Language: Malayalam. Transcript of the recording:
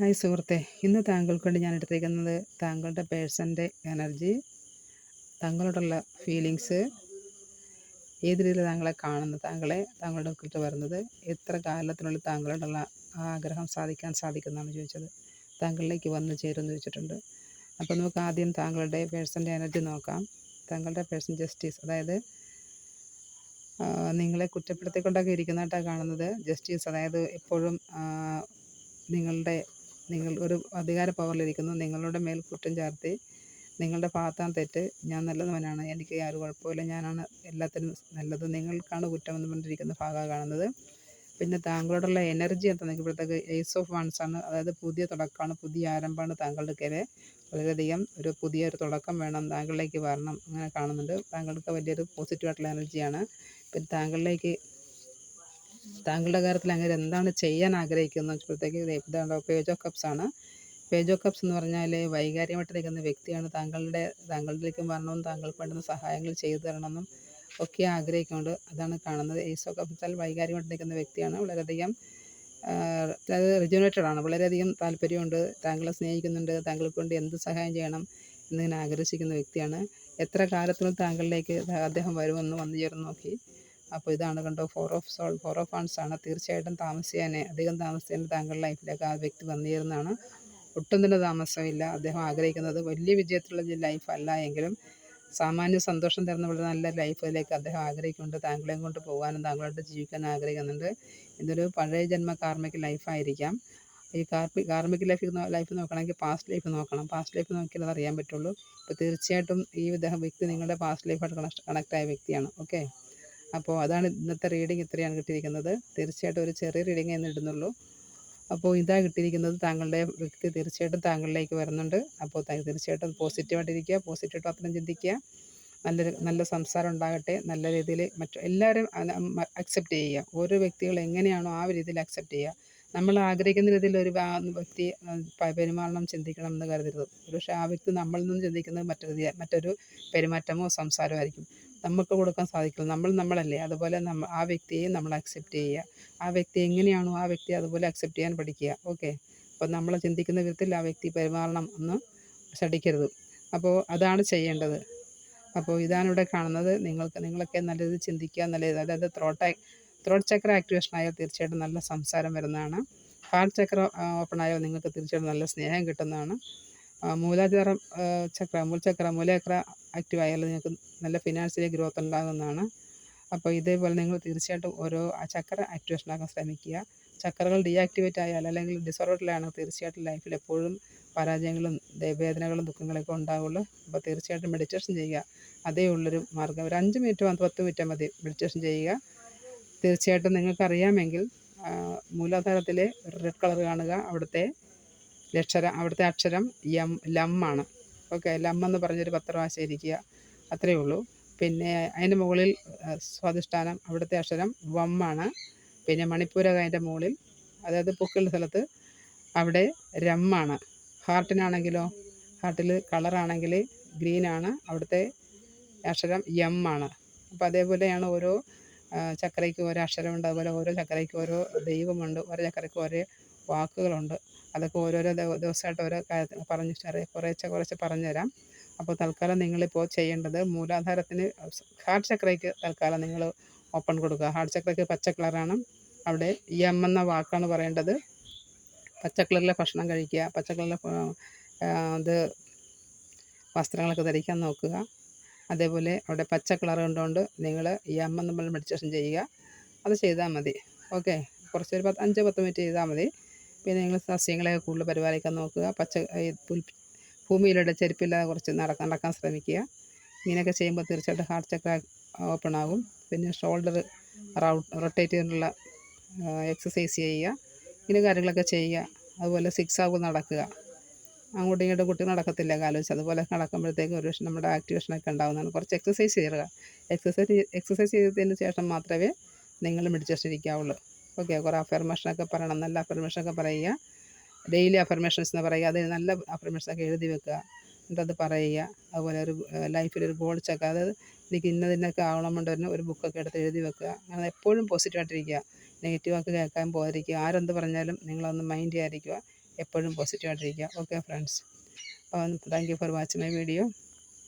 ഹായ് സുഹൃത്തെ. ഇന്ന് താങ്കൾക്ക് വേണ്ടി ഞാൻ എടുത്തേക്കുന്നത് താങ്കളുടെ പേഴ്സന്റെ എനർജി താങ്കളോടുള്ള ഫീലിങ്സ് ഏത് രീതിയിൽ താങ്കളെ കാണുന്നു താങ്കളെ താങ്കളുടെ കുറിച്ച് വരുന്നത് എത്ര കാലത്തിനുള്ളിൽ താങ്കളോടുള്ള ആഗ്രഹം സാധിക്കാൻ സാധിക്കുന്നതാണ് ചോദിച്ചത്. താങ്കളിലേക്ക് വന്നു ചേരുമെന്ന് ചോദിച്ചിട്ടുണ്ട്. അപ്പോൾ നമുക്ക് ആദ്യം താങ്കളുടെ പേഴ്സന്റെ എനർജി നോക്കാം. താങ്കളുടെ പേഴ്സൺ ജസ്റ്റിസ് അതായത് നിങ്ങളെ കുറ്റപ്പെടുത്തിക്കൊണ്ടൊക്കെ ഇരിക്കുന്നതായിട്ടാണ് കാണുന്നത്. ജസ്റ്റിസ് അതായത് എപ്പോഴും നിങ്ങളുടെ നിങ്ങൾ ഒരു അധികാര പവറിലിരിക്കുന്നു നിങ്ങളുടെ മേൽ കുറ്റം ചാർത്തി നിങ്ങളുടെ ഭാഗത്താണ് തെറ്റ്. ഞാൻ നല്ലവനാണ്. എനിക്ക് ആരും കുഴപ്പമില്ല ഞാനാണ് എല്ലാത്തിനും നല്ലത്. നിങ്ങൾക്കാണ് കുറ്റമെന്ന് പറഞ്ഞിരിക്കുന്ന ഭാഗമാണ് കാണുന്നത്. പിന്നെ താങ്കളോടുള്ള എനർജി എന്താ? ഇപ്പോഴത്തേക്ക് ഏസ് ഓഫ് വൺസ് ആണ്. അതായത് പുതിയ തുടക്കമാണ്. പുതിയ ആരംഭമാണ് താങ്കളുടെ കയറി വളരെയധികം ഒരു പുതിയ ഒരു തുടക്കം വേണം താങ്കളിലേക്ക് വരണം. അങ്ങനെ കാണുന്നുണ്ട്. താങ്കൾക്ക് വലിയൊരു പോസിറ്റീവായിട്ടുള്ള എനർജിയാണ് പിന്നെ താങ്കളിലേക്ക് താങ്കളുടെ കാര്യത്തിൽ അങ്ങനെ എന്താണ് ചെയ്യാൻ ആഗ്രഹിക്കുന്നത്? വെച്ചപ്പോഴത്തേക്ക് പേജ് ഓഫ് കപ്സ് ആണ്. പേജ് ഓഫ് കപ്സ് എന്ന് പറഞ്ഞാൽ വൈകാരികമായിട്ട് നിൽക്കുന്ന വ്യക്തിയാണ് താങ്കളുടെ താങ്കളിലേക്ക് വരണമെന്നും താങ്കൾക്ക് വേണ്ടുന്ന സഹായങ്ങൾ ചെയ്തു തരണമെന്നും ഒക്കെ ആഗ്രഹിക്കുന്നുണ്ട്. അതാണ് കാണുന്നത്. ഏസ് ഓഫ് കപ്സ് വെച്ചാൽ നിൽക്കുന്ന വ്യക്തിയാണ്. വളരെയധികം അതായത് റിജുനേറ്റഡ് ആണ്. വളരെയധികം താല്പര്യമുണ്ട്. താങ്കളെ സ്നേഹിക്കുന്നുണ്ട്. താങ്കൾക്ക് വേണ്ടി എന്ത് സഹായം ചെയ്യണം എന്നിങ്ങനെ ആഗ്രഹിക്കുന്ന വ്യക്തിയാണ്. എത്ര കാലത്തിനും താങ്കളിലേക്ക് അദ്ദേഹം വരുമെന്ന് വന്നു ചേർന്ന് നോക്കി. അപ്പോൾ ഇതാണ് കണ്ടോ four of swords four of wands ആണ്. തീർച്ചയായിട്ടും താമസിയാനേ അധികം താമസിക്കാൻ താങ്കളുടെ ലൈഫിലേക്ക് ആ വ്യക്തി വന്നിരുന്നതാണ്. ഒട്ടും തന്നെ താമസമില്ല. അദ്ദേഹം ആഗ്രഹിക്കുന്നത് വലിയ വിജയത്തിലുള്ള ലൈഫ് അല്ല എങ്കിലും സാമാന്യ സന്തോഷം തരുന്ന വളരെ നല്ല ലൈഫിലേക്ക് അദ്ദേഹം ആഗ്രഹിക്കുന്നുണ്ട്. താങ്കളെയും കൊണ്ട് പോകാനും താങ്കളോട് ജീവിക്കാൻ ആഗ്രഹിക്കുന്നുണ്ട്. ഇതൊരു പഴയ ജന്മ കാർമിക ലൈഫായിരിക്കാം ഈ കാർമി കാർമിക് ലൈഫ് ലൈഫ് നോക്കണമെങ്കിൽ പാസ്റ്റ് ലൈഫ് നോക്കണം. പാസ്റ്റ് ലൈഫ് നോക്കിയാൽ അത് അറിയാൻ പറ്റുള്ളൂ. അപ്പോൾ തീർച്ചയായിട്ടും ഈ ഇദ്ദേഹം വ്യക്തി നിങ്ങളുടെ പാസ്റ്റ് ലൈഫായിട്ട് കണക്ട് കണക്റ്റായ വ്യക്തിയാണ്. ഓക്കെ അപ്പോൾ അതാണ് ഇന്നത്തെ റീഡിങ് ഇത്രയാണ് കിട്ടിയിരിക്കുന്നത്. തീർച്ചയായിട്ടും ഒരു ചെറിയ റീഡിംഗ് എന്ന് ഇടുന്നുള്ളൂ. അപ്പോൾ ഇതാ കിട്ടിയിരിക്കുന്നത് താങ്കളുടെ വ്യക്തി തീർച്ചയായിട്ടും താങ്കളിലേക്ക് വരുന്നുണ്ട്. അപ്പോൾ തീർച്ചയായിട്ടും പോസിറ്റീവായിട്ടിരിക്കുക പോസിറ്റീവ് മാത്രം ചിന്തിക്കുക. നല്ലൊരു നല്ല സംസാരം ഉണ്ടാകട്ടെ നല്ല രീതിയിൽ മറ്റു എല്ലാവരും അക്സെപ്റ്റ് ചെയ്യുക. ഓരോ വ്യക്തികൾ എങ്ങനെയാണോ ആ രീതിയിൽ അക്സെപ്റ്റ് ചെയ്യുക. നമ്മൾ ആഗ്രഹിക്കുന്ന രീതിയിൽ ഒരു വ്യക്തി പെരുമാറണം ചിന്തിക്കണം എന്ന് കരുതരുത്. പക്ഷേ ആ വ്യക്തി നമ്മളിൽ നിന്ന് ചിന്തിക്കുന്നത് മറ്റൊരു മറ്റൊരു പെരുമാറ്റമോ സംസാരമോ ആയിരിക്കും. നമുക്ക് കൊടുക്കാൻ സാധിക്കില്ല. നമ്മൾ നമ്മളല്ലേ. അതുപോലെ നമ്മ ആ വ്യക്തിയെ നമ്മൾ അക്സെപ്റ്റ് ചെയ്യുക. ആ വ്യക്തി എങ്ങനെയാണോ ആ വ്യക്തി അതുപോലെ അക്സെപ്റ്റ് ചെയ്യാൻ പഠിക്കുക. ഓക്കെ അപ്പോൾ നമ്മൾ ചിന്തിക്കുന്ന വിധത്തിൽ ആ വ്യക്തി പെരുമാറണം എന്ന് ശടിക്കരുത് അപ്പോൾ അതാണ് ചെയ്യേണ്ടത്. അപ്പോൾ ഇതാണ് ഇവിടെ കാണുന്നത്. നിങ്ങൾക്ക് നിങ്ങളൊക്കെ നല്ല രീതിയിൽ ചിന്തിക്കുക നല്ല അതായത് ത്രോട്ട് ത്രോട്ട് ചക്ര ആക്ടിവേഷൻ ആയാൽ തീർച്ചയായിട്ടും നല്ല സംസാരം വരുന്നതാണ്. ഹാർട്ട് ചക്ര ഓപ്പൺ ആയാൽ നിങ്ങൾക്ക് തീർച്ചയായിട്ടും നല്ല സ്നേഹം കിട്ടുന്നതാണ്. മൂലാധാരം ചക്ര മൂലചക്ര മൂലചക്ര ആക്റ്റീവ് ആയാൽ നിങ്ങൾക്ക് നല്ല ഫിനാൻഷ്യലി ഗ്രോത്ത് ഉണ്ടാകുന്നതാണ്. അപ്പോൾ ഇതേപോലെ നിങ്ങൾ തീർച്ചയായിട്ടും ഓരോ ചക്ര ആക്ടിവേഷൻ ആക്കാൻ ശ്രമിക്കുക. ചക്രകൾ ഡീആക്ടിവേറ്റ് ആയാൽ അല്ലെങ്കിൽ ഡിസോർഡറിലാണ് തീർച്ചയായിട്ടും ലൈഫിൽ എപ്പോഴും പരാജയങ്ങളും വേദനകളും ദുഃഖങ്ങളൊക്കെ ഉണ്ടാവുള്ളൂ. അപ്പോൾ തീർച്ചയായിട്ടും മെഡിറ്റേഷൻ ചെയ്യുക. അതേ ഉള്ളൊരു മാർഗം. ഒരു അഞ്ച് മിനിറ്റ് പത്ത് മിനിറ്റ് മതി മെഡിറ്റേഷൻ ചെയ്യുക. തീർച്ചയായിട്ടും നിങ്ങൾക്കറിയാമെങ്കിൽ മൂലാധാരത്തിലെ റെഡ് കളർ കാണുക. അവിടുത്തെ ലക്ഷരം അവിടുത്തെ അക്ഷരം യം ലം ആണ്. ഓക്കെ ലം എന്ന് പറഞ്ഞൊരു പത്ത് പ്രാവശ്യം അത്രയേ ഉള്ളൂ. പിന്നെ അതിന്റെ മുകളിൽ സ്വാധിഷ്ഠാനം അവിടുത്തെ അക്ഷരം വം ആണ്. പിന്നെ മണിപ്പൂരക അതിന്റെ മുകളിൽ അതായത് പൊക്കിളുടെ സ്ഥലത്ത് അവിടെ രമ്മാണ് ഹാർട്ടിനാണെങ്കിലോ ഹാർട്ടിൽ കളറാണെങ്കിൽ ഗ്രീനാണ് അവിടുത്തെ അക്ഷരം എം ആണ്. അപ്പോൾ അതേപോലെയാണ് ഓരോ ചക്രയ്ക്ക് ഓരോ അക്ഷരമുണ്ട്. അതുപോലെ ഓരോ ചക്രയ്ക്ക് ഓരോ ദൈവമുണ്ട്. ഓരോ ചക്രയ്ക്ക് ഓരോ വാക്കുകളുണ്ട്. അതൊക്കെ ഓരോരോ ദിവസമായിട്ട് ഓരോ പറഞ്ഞു ചെറിയ കുറേശ്ശെ കുറേശ്ശെ പറഞ്ഞു തരാം അപ്പോൾ തൽക്കാലം നിങ്ങളിപ്പോൾ ചെയ്യേണ്ടത് മൂലാധാരത്തിന് ഹാർട്ട് ചക്രയ്ക്ക് തൽക്കാലം നിങ്ങൾ ഓപ്പൺ കൊടുക്കുക. ഹാർട്ട് ചക്രയ്ക്ക് പച്ച കളറാണ്. അവിടെ എം എന്ന വാക്കാണ് പറയേണ്ടത്. പച്ച കളറിലെ ഭക്ഷണം കഴിക്കുക പച്ച കളറിലെ അത് വസ്ത്രങ്ങളൊക്കെ ധരിക്കാൻ നോക്കുക. അതേപോലെ അവിടെ പച്ച കളർ കണ്ടുകൊണ്ട് നിങ്ങൾ എം എന്ന് പറഞ്ഞ് മെഡിറ്റേഷൻ ചെയ്യുക. അത് ചെയ്താൽ മതി. ഓക്കെ? കുറച്ചൊരു പത്ത് അഞ്ച് പത്ത് മിനിറ്റ് ചെയ്താൽ മതി. പിന്നെ നിങ്ങൾ സസ്യങ്ങളെ കൂടുതൽ പരിപാലിക്കാൻ നോക്കുക. പച്ച പുൽ ഭൂമിയിലൂടെ ചെരുപ്പില്ലാതെ കുറച്ച് നടക്കാൻ നടക്കാൻ ശ്രമിക്കുക. ഇങ്ങനെയൊക്കെ ചെയ്യുമ്പോൾ തീർച്ചയായിട്ടും ഹാർട്ട് ചക്ര ഓപ്പൺ ആകും. പിന്നെ ഷോൾഡർ റൊട്ടേറ്റ് ചെയ്യാനുള്ള എക്സസൈസ് ചെയ്യുക. ഇങ്ങനെ കാര്യങ്ങളൊക്കെ ചെയ്യുക. അതുപോലെ സിക്സ് ആകും നടക്കുക. അങ്ങോട്ടും ഇങ്ങോട്ടും കുട്ടി നടക്കത്തില്ല കാലോചിച്ച് അതുപോലെ നടക്കുമ്പോഴത്തേക്കും ഒരു നമ്മുടെ ആക്ടിവേഷനൊക്കെ ഉണ്ടാകുന്നതാണ് കുറച്ച് എക്സസൈസ് ചെയ്യുക എക്സസൈസ് എക്സസൈസ് ചെയ്തതിന് ശേഷം മാത്രമേ നിങ്ങൾ മെഡിറ്റേഷൻ ഇരിക്കാവുള്ളൂ. ഓക്കെ കുറേ അഫർമേഷനൊക്കെ പറയണം. നല്ല അഫർമേഷനൊക്കെ പറയുക. ഡെയിലി അഫർമേഷൻസ് എന്ന് പറയുക. അത് നല്ല അഫർമേഷനൊക്കെ എഴുതി വെക്കുക. എന്നിട്ടത് പറയുക. അതുപോലെ ഒരു ലൈഫിലൊരു ഗോൾ ചെക്ക് അതായത് എനിക്ക് ഇന്നതിനൊക്കെ ആവണമെന്നുണ്ടെന്ന് ഒരു ബുക്കൊക്കെ എടുത്ത് എഴുതി വെക്കുക. അങ്ങനെ എപ്പോഴും പോസിറ്റീവായിട്ടിരിക്കുക നെഗറ്റീവാക്കി കേൾക്കാൻ പോകാതിരിക്കുക. ആരെന്ത് പറഞ്ഞാലും നിങ്ങളൊന്ന് മൈൻഡ് ചെയ്യാതിരിക്കുക. എപ്പോഴും പോസിറ്റീവായിട്ടിരിക്കുക okay friends thank you for watching my video